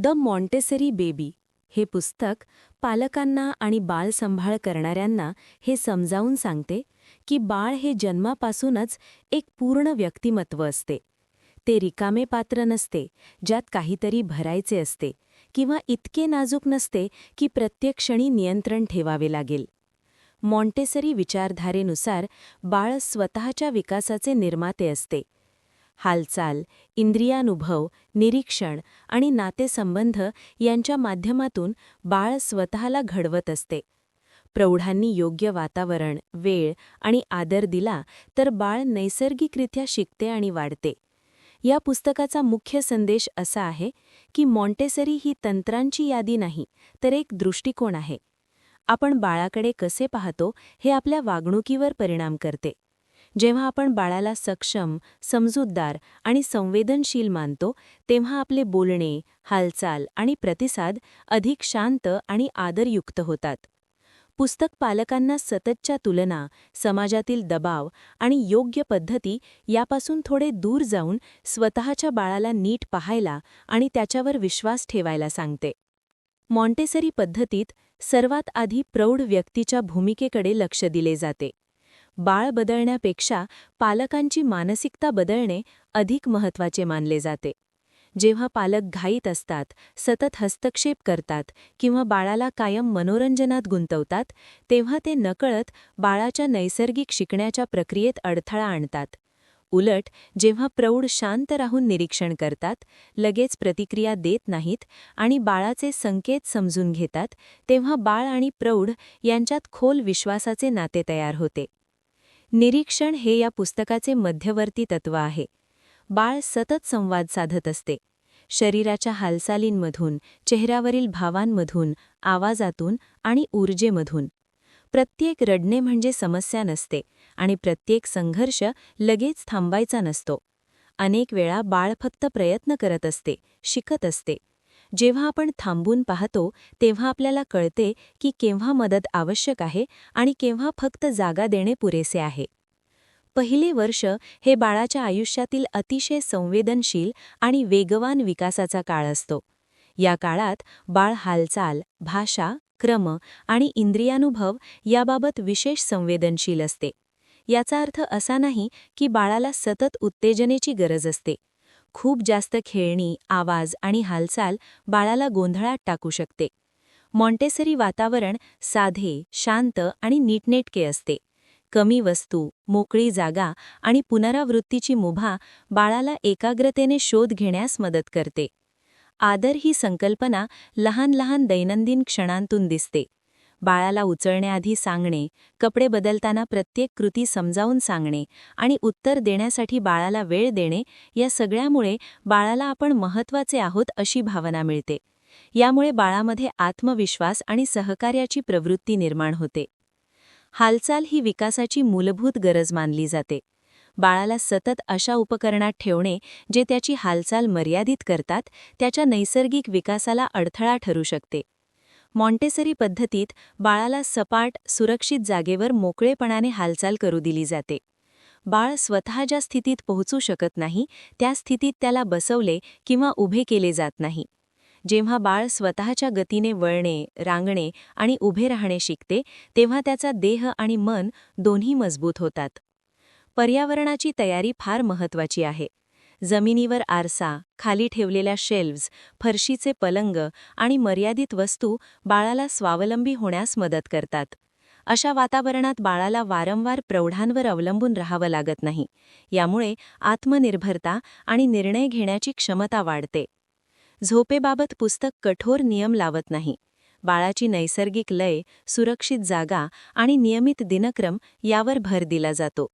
The Montessori baby हे पुस्तक पालकांना आणि बाळ संभाळ करणाऱ्यांना हे समजावून सांगते की बाळ हे जन्मापासूनच एक पूर्ण व्यक्तिमत्व असते. ते रिकामे पात्र नसते ज्यात काहीतरी भरायचे असते किंवा इतके नाजूक नसते की प्रत्येक क्षणी नियंत्रण ठेवावे लागेल. मॉन्टेसरी विचारधारेनुसार बाळ स्वतःच्या विकासाचे निर्माते असते हालचाल इंद्रियानुभव निरीक्षण आणि नातेसंबंध यांच्या माध्यमातून बाळ स्वतःला घडवत असते. प्रौढांनी योग्य वातावरण वेळ आणि आदर दिला तर बाळ नैसर्गिकरित्या शिकते आणि वाढते. या पुस्तकाचा मुख्य संदेश असा आहे की मॉन्टेसरी ही तंत्रांची यादी नाही तर एक दृष्टिकोन आहे. आपण बाळाकडे कसे पाहतो हे आपल्या वागणुकीवर परिणाम करते. जेव्हा आपण बाळाला सक्षम समजूतदार आणि संवेदनशील मानतो तेव्हा आपले बोलणे हालचाल आणि प्रतिसाद अधिक शांत आणि आदरयुक्त होतात. पुस्तक पालकांना सततच्या तुलना समाजातील दबाव आणि योग्य पद्धती यापासून थोडे दूर जाऊन स्वतःच्या बाळाला नीट पाहायला आणि त्याच्यावर विश्वास ठेवायला सांगते. मॉन्टेसरी पद्धतीत सर्वात आधी प्रौढ व्यक्तीच्या भूमिकेकडे लक्ष दिले जाते. बाळ बदलण्यापेक्षा पालकांची मानसिकता बदलणे अधिक महत्त्वाचे मानले जाते. जेव्हा पालक घाईत असतात सतत हस्तक्षेप करतात किंवा बाळाला कायम मनोरंजनात गुंतवतात तेव्हा ते नकळत बाळाच्या नैसर्गिक शिकण्याच्या प्रक्रियेत अडथळा आणतात. उलट जेव्हा प्रौढ शांत राहून निरीक्षण करतात लगेच प्रतिक्रिया देत नाहीत आणि बाळाचे संकेत समजून घेतात तेव्हा बाळ आणि प्रौढ यांच्यात खोल विश्वासाचे नाते तयार होते. निरीक्षण हे या पुस्तकाचे मध्यवर्ती तत्व आहे. बाळ सतत संवाद साधत असते. शरीराच्या हालचालींमधून चेहऱ्यावरील भावांमधून आवाजातून आणि ऊर्जेमधून. प्रत्येक रडणे म्हणजे समस्या नसते आणि प्रत्येक संघर्ष लगेच थांबायचा नसतो. अनेक वेळा बाळ फक्त प्रयत्न करत असते शिकत असते. जेव्हा आपण थांबून पाहतो तेव्हा आपल्याला कळते की केव्हा मदत आवश्यक आहे आणि केव्हा फक्त जागा देणे पुरेसे आहे. पहिले वर्ष हे बाळाच्या आयुष्यातील अतिशय संवेदनशील आणि वेगवान विकासाचा काळ असतो. या काळात बाळ हालचाल भाषा क्रम आणि इंद्रियानुभव याबाबत विशेष संवेदनशील असते. याचा अर्थ असा नाही की बाळाला सतत उत्तेजनेची गरज असते. खूप जास्त खेळणी आवाज आणि हालचाल बाळाला गोंधळात टाकू शकते. मॉन्टेसरी वातावरण साधे शांत आणि नीटनेटके असते. कमी वस्तू मोकळी जागा आणि पुनरावृत्तीची मुभा बाळाला एकाग्रतेने शोध घेण्यास मदत करते. आदर ही संकल्पना लहान लहान दैनंदिन क्षणांतून दिसते. बाळाला उचलण्याआधी सांगणे कपडे बदलताना प्रत्येक कृती समजावून सांगणे आणि उत्तर देण्यासाठी बाळाला वेळ देणे या सगळ्यामुळे बाळाला आपण महत्त्वाचे आहोत अशी भावना मिळते. यामुळे बाळामध्ये आत्मविश्वास आणि सहकार्याची प्रवृत्ती निर्माण होते. हालचाल ही विकासाची मूलभूत गरज मानली जाते. बाळाला सतत अशा उपकरणात ठेवणे जे त्याची हालचाल मर्यादित करतात त्याच्या नैसर्गिक विकासाला अडथळा ठरू शकते. मॉन्टेसरी पद्धतीत बाळाला सपाट सुरक्षित जागेवर मोकळेपणाने हालचाल करू दिली जाते. बाळ स्वतः ज्या स्थितीत पोहोचू शकत नाही त्या स्थितीत त्याला बसवले किंवा उभे केले जात नाही. जेव्हा बाळ स्वतःच्या गतीने वळणे रांगणे आणि उभे राहणे शिकते तेव्हा त्याचा देह आणि मन दोन्ही मजबूत होतात. पर्यावरणाची तयारी फार महत्वाची आहे. जमिनीवर आरसा खाली ठेवलेल्या शेल्व्ज फरशीचे पलंग आणि मर्यादित वस्तू बाळाला स्वावलंबी होण्यास मदत करतात. अशा वातावरणात बाळाला वारंवार प्रौढांवर अवलंबून राहावं लागत नाही. यामुळे आत्मनिर्भरता आणि निर्णय घेण्याची क्षमता वाढते. झोपेबाबत पुस्तक कठोर नियम लावत नाही. बाळाची नैसर्गिक लय सुरक्षित जागा आणि नियमित दिनक्रम यावर भर दिला जातो.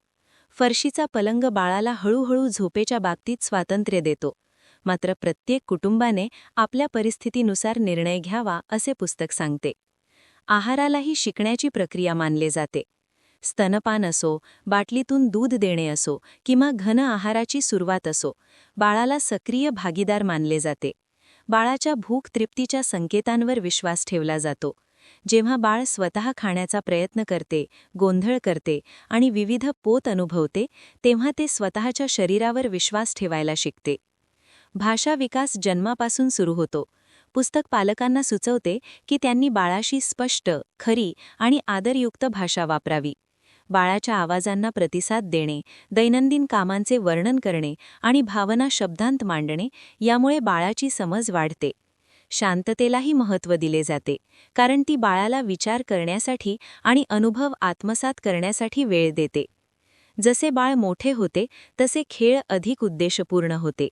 फरशीचा पलंग बाळाला हळूहळू झोपेच्या बाबतीत स्वातंत्र्य देतो. मात्र प्रत्येक कुटुंबाने आपल्या परिस्थितीनुसार निर्णय घ्यावा असे पुस्तक सांगते. आहारालाही शिकण्याची प्रक्रिया मानले जाते. स्तनपान असो बाटलीतून दूध देणे असो किंवा घन आहाराची सुरुवात असो बाळाला सक्रिय भागीदार मानले जाते. बाळाच्या भूक तृप्तीच्या संकेतांवर विश्वास ठेवला जातो. जेव्हा बाळ स्वतः खाण्याचा प्रयत्न करते गोंधळ करते आणि विविध पोत अनुभवते तेव्हा ते स्वतःच्या शरीरावर विश्वास ठेवायला शिकते. भाषा विकास जन्मापासून सुरू होतो. पुस्तक पालकांना सुचवते की त्यांनी बाळाशी स्पष्ट खरी आणि आदरयुक्त भाषा वापरावी. बाळाच्या आवाजांना प्रतिसाद देणे दैनंदिन कामांचे वर्णन करणे आणि भावना शब्दांत मांडणे यामुळे बाळाची समज वाढते. शांततेलाही महत्त्व दिले जाते कारण ती बाळाला विचार करण्यासाठी आणि अनुभव आत्मसात करण्यासाठी वेळ देते. जसे बाळ मोठे होते तसे खेळ अधिक उद्देशपूर्ण होते.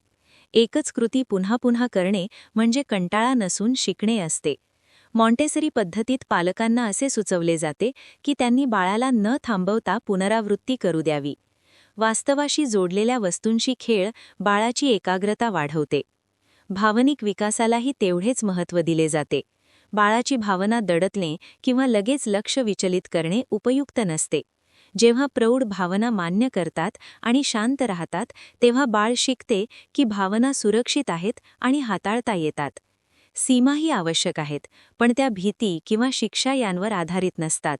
एकच कृती पुन्हा पुन्हा करणे म्हणजे कंटाळा नसून शिकणे असते. मॉन्टेसरी पद्धतीत पालकांना असे सुचवले जाते की त्यांनी बाळाला न थांबवता पुनरावृत्ती करू द्यावी. वास्तवाशी जोडलेल्या वस्तूंशी खेळ बाळाची एकाग्रता वाढवते. भावनिक विकासालाही तेवढेच महत्त्व दिले जाते. बाळाची भावना दडतणे किंवा लगेच लक्ष विचलित करणे उपयुक्त नसते. जेव्हा प्रौढ भावना मान्य करतात आणि शांत राहतात तेव्हा बाळ शिकते की भावना सुरक्षित आहेत आणि हाताळता येतात. सीमाही आवश्यक आहेत पण त्या भीती किंवा शिक्षा यांवर आधारित नसतात.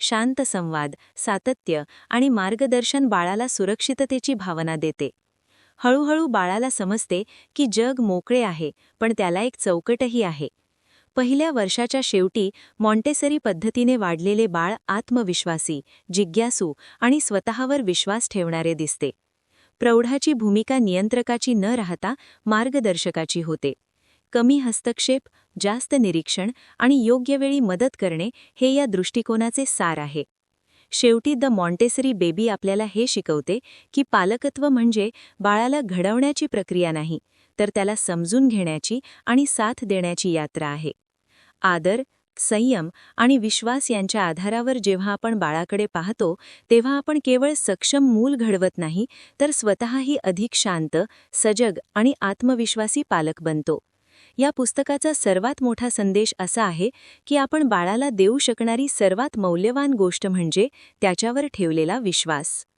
शांत संवाद सातत्य आणि मार्गदर्शन बाळाला सुरक्षिततेची भावना देते. हळूहळू बाळाला समजते की जग मोकळे आहे पण त्याला एक चौकटही आहे. पहिल्या वर्षाच्या शेवटी मॉन्टेसरी पद्धतीने वाढलेले बाळ आत्मविश्वासी जिज्ञासू आणि स्वतःवर विश्वास ठेवणारे दिसते. प्रौढाची भूमिका नियंत्रकाची न राहता मार्गदर्शकाची होते. कमी हस्तक्षेप जास्त निरीक्षण आणि योग्य वेळी मदत करणे हे या दृष्टिकोनाचे सार आहे. शेवटी द मॉन्टेसरी बेबी आपल्याला हे शिकवते की पालकत्व म्हणजे बाळाला घडवण्याची प्रक्रिया नाही तर त्याला समजून घेण्याची आणि साथ देण्याची यात्रा आहे. आदर संयम आणि विश्वास यांच्या आधारावर जेव्हा आपण बाळाकडे पाहतो तेव्हा आपण केवळ सक्षम मूल घडवत नाही तर स्वतःही अधिक शांत सजग आणि आत्मविश्वासी पालक बनतो. या पुस्तकाचा सर्वात मोठा संदेश असा आहे की आपण बाळाला देऊ शकणारी सर्वात मौल्यवान गोष्ट म्हणजे त्याच्यावर ठेवलेला विश्वास.